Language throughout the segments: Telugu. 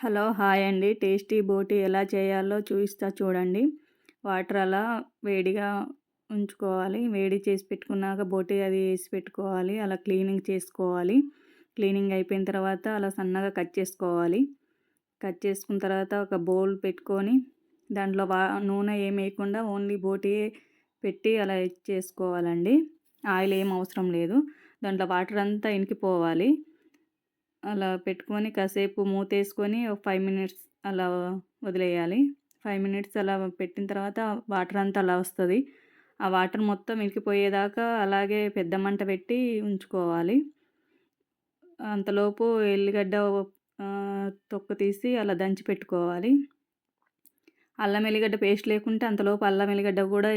హలో హాయ్ అండి. టేస్టీ బోటి ఎలా చేయాలో చూపిస్తా చూడండి. వాటర్ అలా వేడిగా ఉంచుకోవాలి. వేడి చేసి పెట్టుకున్నాక బోటి అది వేసి పెట్టుకోవాలి. అలా క్లీనింగ్ చేసుకోవాలి. క్లీనింగ్ అయిపోయిన తర్వాత అలా సన్నగా కట్ చేసుకోవాలి. కట్ చేసుకున్న తర్వాత ఒక బౌల్ పెట్టుకొని దాంట్లో వా నూనె ఏం వేయకుండా ఓన్లీ బోటి పెట్టి అలా చేసుకోవాలండి. ఆయిల్ ఏం అవసరం లేదు. దాంట్లో వాటర్ అంతా ఇంకిపోవాలి అలా పెట్టుకొని కాసేపు మూతేసుకొని ఒక ఫైవ్ మినిట్స్ అలా వదిలేయాలి. ఫైవ్ మినిట్స్ అలా పెట్టిన తర్వాత వాటర్ అంతా అలా వస్తుంది. ఆ వాటర్ మొత్తం ఇరికిపోయేదాకా అలాగే పెద్ద మంట పెట్టి ఉంచుకోవాలి. అంతలోపు ఎల్లిగడ్డ తొక్క తీసి అలా దంచి పెట్టుకోవాలి. అల్లం ఎల్లిగడ్డ పేస్ట్ లేకుంటే అంతలోపు అల్లం ఎల్లిగడ్డ కూడా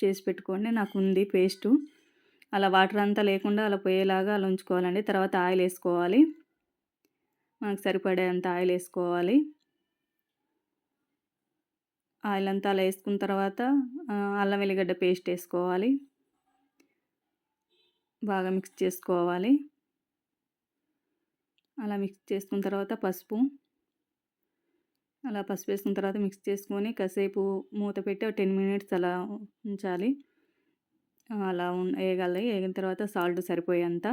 చేసి పెట్టుకోండి. నాకు ఉంది పేస్టు. అలా వాటర్ అంతా లేకుండా అలా పోయేలాగా అలా ఉంచుకోవాలండి. తర్వాత ఆయిల్ వేసుకోవాలి. మనకు సరిపడేంత ఆయిల్ వేసుకోవాలి. ఆయిల్ అంతా అలా వేసుకున్న తర్వాత అల్లం వెల్లిగడ్డ పేస్ట్ వేసుకోవాలి. బాగా మిక్స్ చేసుకోవాలి. అలా మిక్స్ చేసుకున్న తర్వాత పసుపు. అలా పసుపు వేసుకున్న తర్వాత మిక్స్ చేసుకొని కాసేపు మూత పెట్టి టెన్ మినిట్స్ అలా ఉంచాలి. అలా వేయగలి వేగిన తర్వాత సాల్ట్ సరిపోయేంత.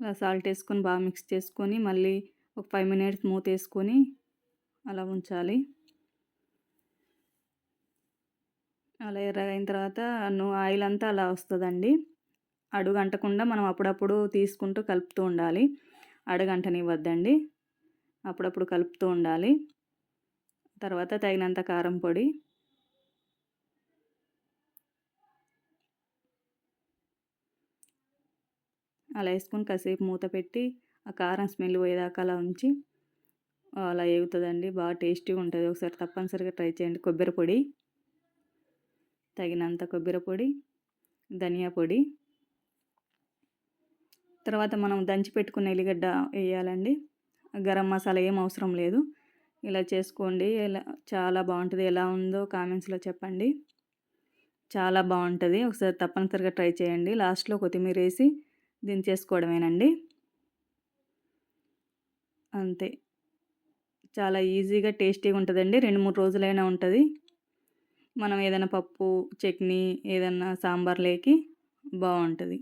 సాల్ట్ వేసుకొని బాగా మిక్స్ చేసుకొని మళ్ళీ ఒక ఫైవ్ మినిట్స్ మూత వేసుకొని అలా ఉంచాలి. అలా ఎర్రగైన తర్వాత ఆయిల్ అంతా అలా వస్తుందండి. అడుగు అంటకుండా మనం అప్పుడప్పుడు తీసుకుంటూ కలుపుతూ ఉండాలి. అడుగంటనివ్వద్దండి. అప్పుడప్పుడు కలుపుతూ ఉండాలి. తర్వాత తగినంత కారం పొడి అలా వేసుకొని కాసేపు మూత పెట్టి ఆ కారం స్మెల్ పోయేదాకా అలా ఉంచి అలా వేగుతుందండి బాగా టేస్టీగా ఉంటుంది. ఒకసారి తప్పనిసరిగా ట్రై చేయండి. కొబ్బరి పొడి తగినంత కొబ్బరి పొడి ధనియా పొడి. తర్వాత మనం దంచి పెట్టుకున్న ఎల్లిగడ్డ వేయాలండి. గరం మసాలా ఏం అవసరం లేదు. ఇలా చేసుకోండి. ఎలా చాలా బాగుంటుంది. ఎలా ఉందో కామెంట్స్లో చెప్పండి. చాలా బాగుంటుంది. ఒకసారి తప్పనిసరిగా ట్రై చేయండి. లాస్ట్లో కొత్తిమీర వేసి దించేసుకోవడమేనండి. అంతే. చాలా ఈజీగా టేస్టీగా ఉంటుందండి రెండు మూడు రోజులైనా ఉంటుంది. మనం ఏదైనా పప్పు చట్నీ ఏదన్నా సాంబార్లోకి బాగుంటుంది